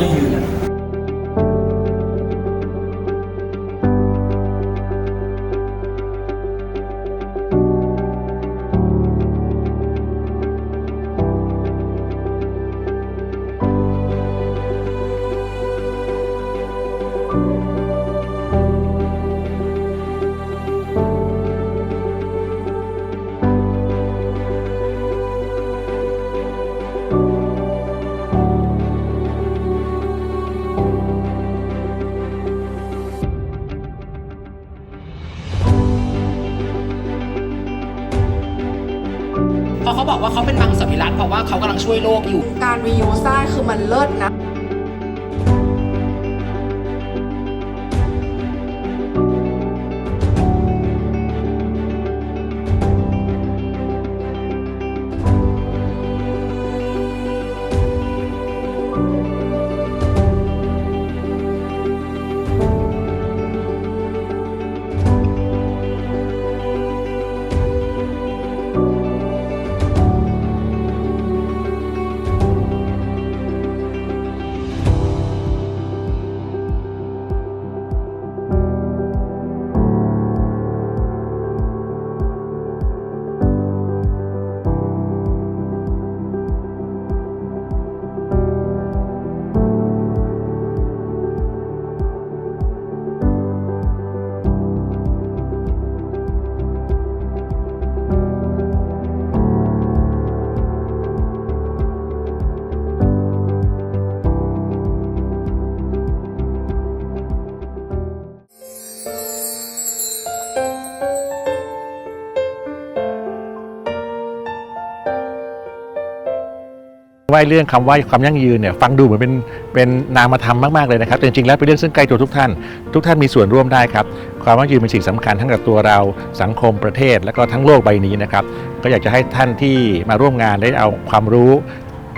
you. เขาบอกว่าเขาเป็นมังสวิรัตเพราะว่าเขากำลังช่วยโลกอยู่ การ reuse ได้คือมันเลิศนะ ว่าเรื่องคำว่าความยั่งยืนเนี่ยฟังดูเหมือนเป็นเป็นนามธรรมมากๆเลยนะครับแต่จริงๆแล้วเป็นเรื่องซึ่งใกล้ตัวทุกท่าน ทุกท่านมีส่วนร่วมได้ครับความยั่งยืนเป็นสิ่งสำคัญทั้งกับตัวเราสังคมประเทศ และก็ทั้งโลกใบนี้นะครับก็อยากจะให้ท่านที่มาร่วมงานได้เอาความรู้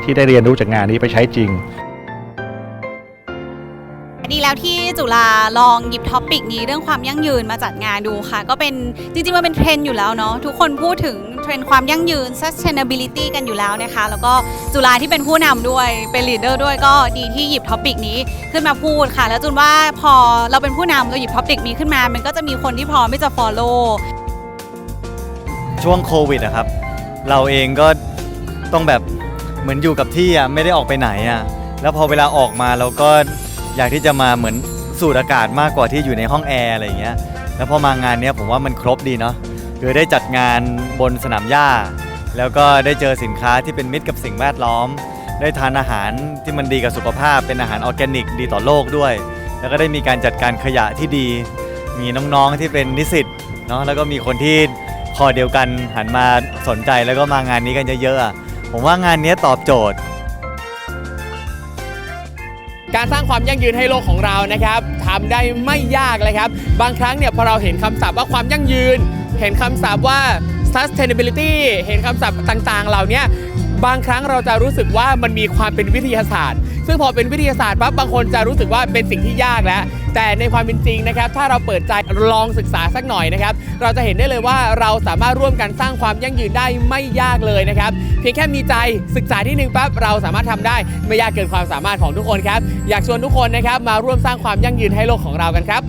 ที่ได้เรียนรู้จากงานนี้ไปใช้จริง ดีแล้วที่จุฬาลองหยิบท็อปิกนี้เรื่องความยั่งยืนมาจัดงานดูค่ะ ก็เป็นจริงๆมันเป็นเทรนด์อยู่แล้วเนาะทุกคนพูดถึงเทรนด์ความยั่งยืน sustainability กันอยู่แล้วนะคะ แล้วก็จุฬาที่เป็นผู้นำด้วยเป็นลีดเดอร์ด้วยก็ดีที่หยิบท็อปิกนี้ขึ้นมาพูดค่ะ แล้วจุนว่าพอเราเป็นผู้นำเราหยิบท็อปิกนี้ขึ้นมา มันก็จะมีคนที่พร้อมที่จะ follow ช่วงโควิดอะครับ เราเองก็ต้องแบบเหมือนอยู่กับที่อะไม่ได้ออกไปไหนอะแล้วพอเวลาออกมาเราก็ อยากที่จะมาเหมือนสูดอากาศมากกว่าที่อยู่ในห้องแอร์อะไรอย่างเงี้ย แล้วพอมางานเนี้ยผมว่ามันครบดีเนาะคือได้จัดงานบนสนามหญ้า แล้วก็ได้เจอสินค้าที่เป็นมิตรกับสิ่งแวดล้อม ได้ทานอาหารที่มันดีกับสุขภาพ เป็นอาหารออร์แกนิกดีต่อโลกด้วย แล้วก็ได้มีการจัดการขยะที่ดี มีน้องๆที่เป็นนิสิตเนาะ แล้วก็มีคนที่คอเดียวกันหันมาสนใจแล้วก็มางานนี้กันเยอะๆ ผมว่างานนี้ตอบโจทย์ การสร้างความยั่งยืนให้โลกของเรานะครับทำได้ไม่ยากเลยครับ บางครั้งเนี่ยพอเราเห็นคำศัพท์ว่าความยั่งยืน เห็นคำศัพท์ว่า sustainability เห็นคำศัพท์ต่างๆ เหล่านี้ บางครั้งเราจะรู้สึกว่ามันมีความเป็นวิทยาศาสตร์ ซึ่งพอเป็นวิทยาศาสตร์ปั๊บบางคนจะรู้สึกว่าเป็นสิ่งที่ยากแล้ว แต่ในความเป็นจริงนะครับ ถ้าเราเปิดใจลองศึกษาสักหน่อยนะครับ เราจะเห็นได้เลยว่าเราสามารถร่วมกันสร้างความยั่งยืนได้ไม่ยากเลยนะครับ เพียงแค่มีใจศึกษาที่หนึ่งปั๊บเราสามารถทำได้ไม่ยากเกินความสามารถของทุกคนครับ อยากชวนทุกคนนะครับมาร่วมสร้างความยั่งยืนให้โลกของเรากันครับ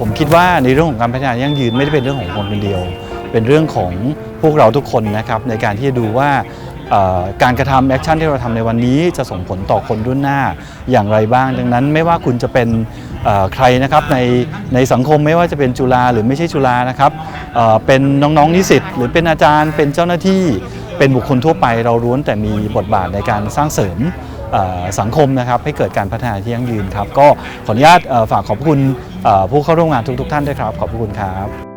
ผมคิดว่าในเรื่องของการพัฒนายั่งยืนไม่ได้เป็นเรื่องของคนคนเดียว เป็นเรื่องของพวกเราทุกคนนะครับในการที่จะดูว่าการกระทำแอคชั่นที่เราทำในวันนี้จะส่งผลต่อคนรุ่นหน้าอย่างไรบ้าง ดังนั้นไม่ว่าคุณจะเป็นใครนะครับในในสังคมไม่ว่าจะเป็นจุฬาหรือไม่ใช่จุฬานะครับเเป็นน้องๆนิสิตหรือเป็นอาจารย์เป็นเจ้าหน้าที่เป็นบุคคลทั่วไปเราล้วนแต่มีบทบาทในการสร้างเสริมสังคมนะครับให้เกิดการพัฒนาที่ยั่งยืนครับ ก็ขออนุญาตฝากขอบคุณผู้เข้าร่วมงานทุกๆ ท่านด้วยครับ ขอบคุณครับ